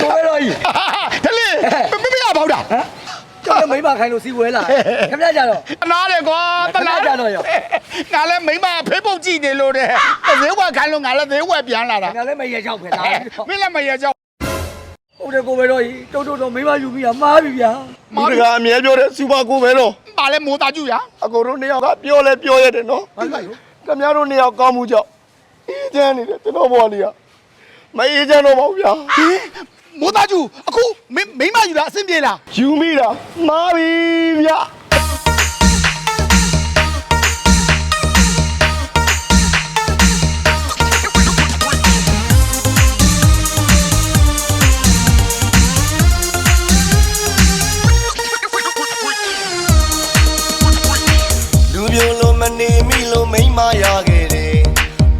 ကိုပဲတော့ကြီးတလေးမမရပေါက်တာဟမ်ကျောင်းမိမခိုင်းလို့စီဝဲလာခင်ဗျားကြတော့တနာတယ်ကွာတနာခဏကြာတော့ရောငါလည်းမိမဖေးပုတ်ကြည့်နေလို့တဲ့သေးဝက်ခိုင်းလို့ငါလည်းသေးဝက်ပြန်လာတာငါလည်းမရေချောက်ပဲလားမင်းလည်းမရကြောက်ဟုတ်တယ်ကိုပဲတော့ကြီးတုတ်တုတ်တော့မိမယူပြီးတာမားပြီဗျာဒီတကအမြဲပြောတဲ့စူပါကိုပဲတော့ပါလဲမိုးသားကျူရအကိုတို့နှစ်ယောက်ကပြောလဲပြောရတယ်နော်ဘာလို့လဲခင်ဗျားတို့နှစ်ယောက်ကောင်းမှုကြောင့်အေးချမ်းနေတယ်ကျွန်တော်ဘဝလေးက မအေးချမ်းတော့ပါဘူးဗျာဟင်မိုးသားကျူအခုမင်းမိမယူတာအဆင်ပြေလားယူမိတာမားပြီဗျာလူမျိုးလိုမနေမိလို့မိမ့်မရခဲ့တယ်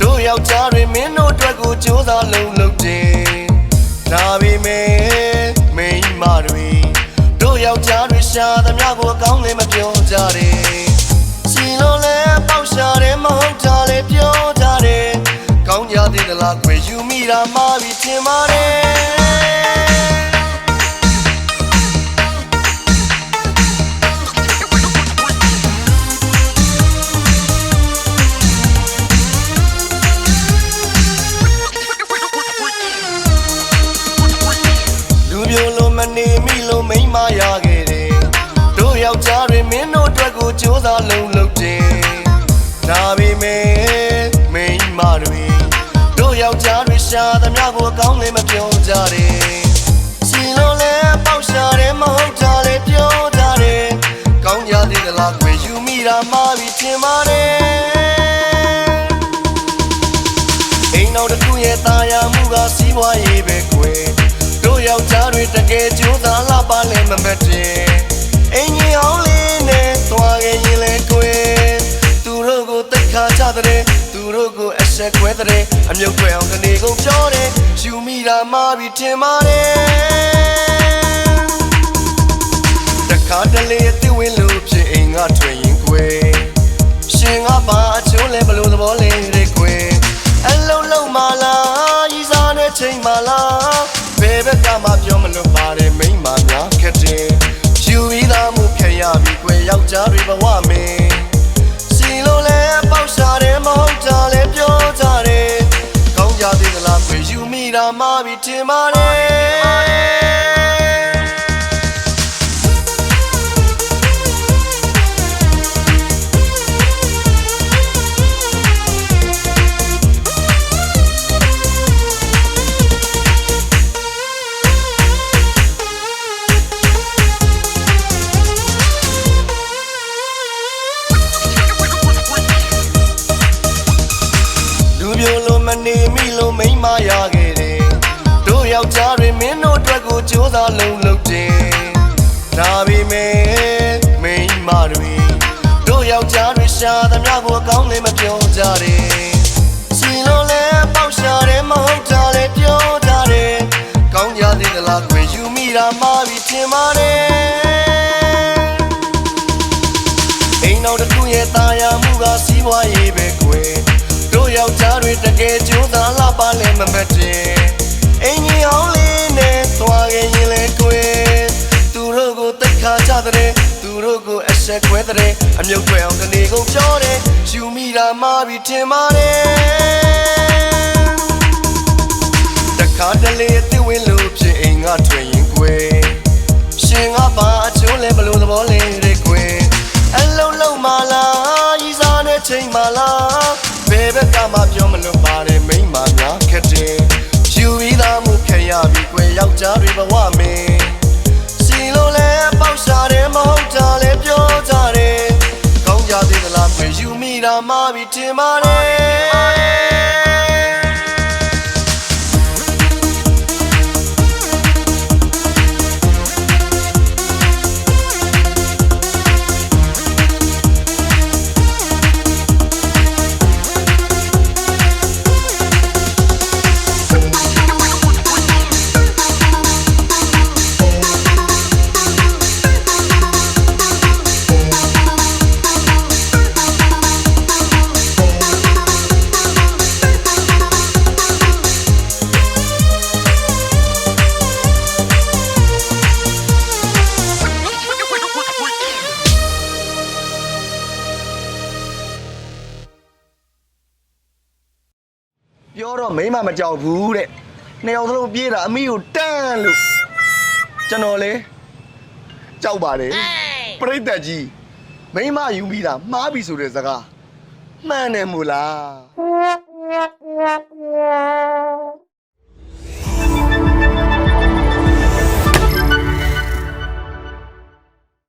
တို့ယောက်ျားတွေမင်းတို့အတွ က်ကိုကြိုးစားလုံးလုပ်တယ်ဒါပေမဲ့မိန်းမတွေတို့ယောက်ျားတွေရှာသမျှကိုအကောင်းလည်းမပြောကြတယ်စီလုံးလဲပေါက်ရှာတယ်မဟုတ်တာလည်းပြောကြတယ်ကောင်းကြသေးသလားခွေယူမိတာမှပြီးထင်ပါတယ် လူမျိုးလိုမနေမိလို့မိမ့်မရခဲ့တယ်တို့ယောက်ျားတွေမင်းတို့အတွက်ကိုကြိုးစားလုံးလုပ်တယ်ဒါပေမဲ့မိန်းမတွေတို့ယောက်ျားတွေရှာသမျှကိုအကောင်းလည်းမပြောကြတယ်စီလုံးလဲပေါက်ရှာတယ်မဟုတ်တာလည်းပြောကြတယ်ကောင်းကြသေးသလားခွေယူမိတာမှပြီးထင်ပါတယ် ယောက်ျားတွေတကယ်ကြိုးစားလာပါလဲမမတ်တယ်အင်းကြီးအောင်လေးနဲ့သွားခဲ့ရင်လဲကွယ်သူတို့ကိုတိတ်ခါကြတဲ့သူတို့ကိုအဆက်ခွဲတဲ့အမြုပ်ခွဲအောင်ကနေကုန်ပြောတယ်ယူမိတာမှပြီးထင်ပါတယ်တခါတလေအသိဝင်လို့ဖြစ်အိမ်ကထွက်ရင်ကွယ်ရှင် ယ်ယူမိတာမှပြီးထင်ပါတယ် မိမ့်မရခဲ့တယ်တို့ယောက်ျားတွေမင်းတို့အတွက်ကိုကြိုးစားလုံးလုပ်တယ်ဒါပေမဲ့မိန်းမတွေတို့ယောက်ျားတွေရှာသမျှကိုအကောင်းလည်းမပြောကြတယ်စီလုံးလဲပေါက်ရှာတယ်မဟုတ်တာလည်းပြောကြတယ်ကောင်းကြသေးသလားခွေယူမိတာမှပြီးထင်ပါတယ်အိမ်တော်တစ်ခုရဲ့ตาယာမှုကစီးပွားရေးပဲကွယ် တို့ယောက်ျားတွေတကယ်ကြိုးစားလာပါလဲမမတ်တယ်အင်းကြီးအောင်လေးနဲ့သွားခဲ့ရင်လဲကွယ်သူတို့ကိုတိတ်ခါကြတဲ့သူတို့ကိုအဆက်ခွဲတဲ့အမြုပ်ခွဲအောင်ကနေကုန်ပြောတယ်ယူမိတာမှပြီးထင်ပါတယ်တခါတလေအသိဝင်လို့ဖြစ်အိမ်ကထွက်ရင်ကွယ်ရှင်ကပါအချိုးလဲဘလို့သဘောလဲတဲ့ကွယ်အလုံးလုံးမလားရီစားနဲ့ချိန်မလား ဘယ်ဘက်ကမှပြောမလို့ပါတယ်မိန်းမများခက်တယ်ယူပြီးသားမှုခက်ရပြီကွယ်ယောက်ျားတွေဘဝမင်းစီလိုလဲပေါက်ရှာတယ်မဟုတ်တာလဲပြောကြတယ်ကောင်းကြသေးသလားကွယ်ယူမိတာမှပြီးထင်ပါတယ် တော့မိမမကြောက်ဘူးတဲ့နှစ်ယောက်သလုံးပြေးတာအမိကိုတန်းလို့ကျွန်တော်လေကြောက်ပါတယ်ပြိတ္တကြီးမိမယူပြီးတာမှားပြီဆိုတဲ့စကားမှန်တယ်မို့လား